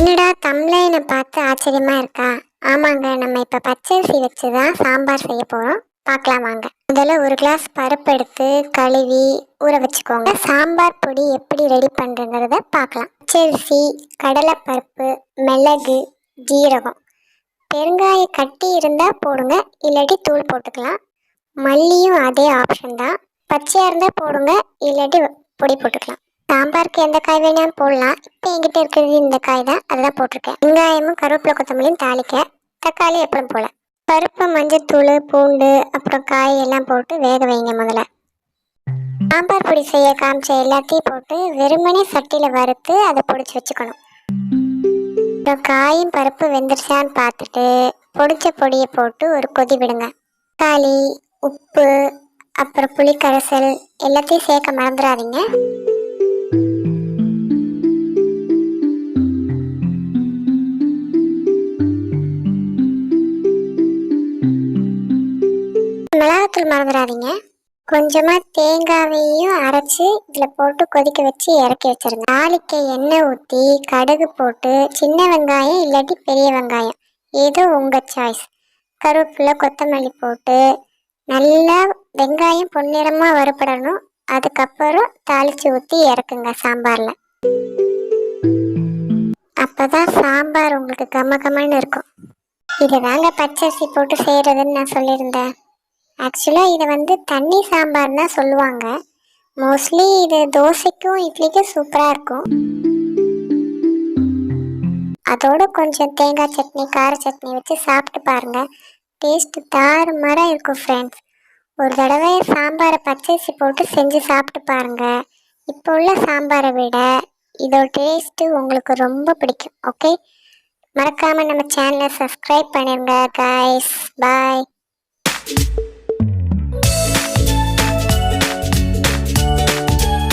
என்னடா தம்ளைனை பார்த்து ஆச்சரியமா இருக்கா? ஆமாங்க நம்ம இப்ப பச்சரிசி வச்சு தான் சாம்பார் செய்ய போறோம். பார்க்கலாம் வாங்க. முதல்ல ஒரு கிளாஸ் பருப்பு எடுத்து கழுவி ஊற வச்சுக்கோங்க. சாம்பார் பொடி எப்படி ரெடி பண்ணுறங்கிறத பார்க்கலாம். பச்சரிசி கடலைப்பருப்பு மிளகு ஜீரகம். பெருங்காய கட்டி இருந்தால் போடுங்க இல்லாட்டி தூள் போட்டுக்கலாம். மல்லியும் அதே ஆப்ஷன் தான். பச்சையாக இருந்தால் போடுங்க இல்லாட்டி பொடி போட்டுக்கலாம். சாம்பாருக்கு எந்த காய் வேணாலும் போடலாம். இப்போ என்கிட்ட இருக்கிறது இந்த காய் தான் அதுதான் போட்டிருக்கேன். வெங்காயமும் கருவேப்பிலை கொத்தமல்லியும் தாளிக்க தக்காளி எப்பவும் போல. பருப்பு மஞ்சத்தூள் பூண்டு அப்புறம் காய் எல்லாம் போட்டு வேக வைங்க முதல்ல. சாம்பார் பொடி செய்ய காமிச்ச எல்லாத்தையும் போட்டு வெறுமனே சட்டியில் வறுத்து அதை பொடிச்சு வச்சுக்கணும். அப்புறம் காயும் பருப்பு வெந்துருச்சான்னு பார்த்துட்டு பொடிச்ச பொடியை போட்டு ஒரு கொதி விடுங்க. தக்காளி உப்பு அப்புறம் புளி கரைசல் எல்லாத்தையும் சேர்க்க மறந்துடாதீங்க. மிளகாத்தூள் மறந்துடாதீங்க. கொஞ்சமா தேங்காவையும் அரைச்சு இதில் போட்டு கொதிக்க வச்சு இறக்கி வச்சிருங்க. தாளிக்க எண்ணெய் ஊற்றி கடுகு போட்டு சின்ன வெங்காயம் இல்லாட்டி பெரிய வெங்காயம். ஏதோ உங்கள் சாய்ஸ் கருவேப்பிலை கொத்தமல்லி போட்டு நல்லா வெங்காயம் பொன்னிறமாக வறுபடணும். அதுக்கப்புறம் தாளிச்சு ஊற்றி இறக்குங்க சாம்பாரில். அப்போ தான் சாம்பார் உங்களுக்கு கம்ம கம்மன்னு இருக்கும். இது தாங்க பச்சரிசி போட்டு செய்கிறதுன்னு நான் சொல்லியிருந்தேன். ஆக்சுவலாக இதை வந்து தண்ணி சாம்பார் தான் சொல்லுவாங்க. மோஸ்ட்லி இது தோசைக்கும் இட்லிக்கும் சூப்பராக இருக்கும். அதோட கொஞ்சம் தேங்காய் சட்னி கார சட்னி வச்சு சாப்பிட்டு பாருங்க. டேஸ்ட் தாறுமாறாக இருக்கும் ஃப்ரெண்ட்ஸ் ஒரு தடவை சாம்பாரை பச்சரிசி போட்டு செஞ்சு சாப்பிட்டு பாருங்க. இப்போ உள்ள சாம்பாரை விட இதோட டேஸ்ட்டு உங்களுக்கு ரொம்ப பிடிக்கும் ஓகே மறக்காமல் நம்ம சேனலை சப்ஸ்கிரைப் பண்ணிடுங்க காய்ஸ் பாய்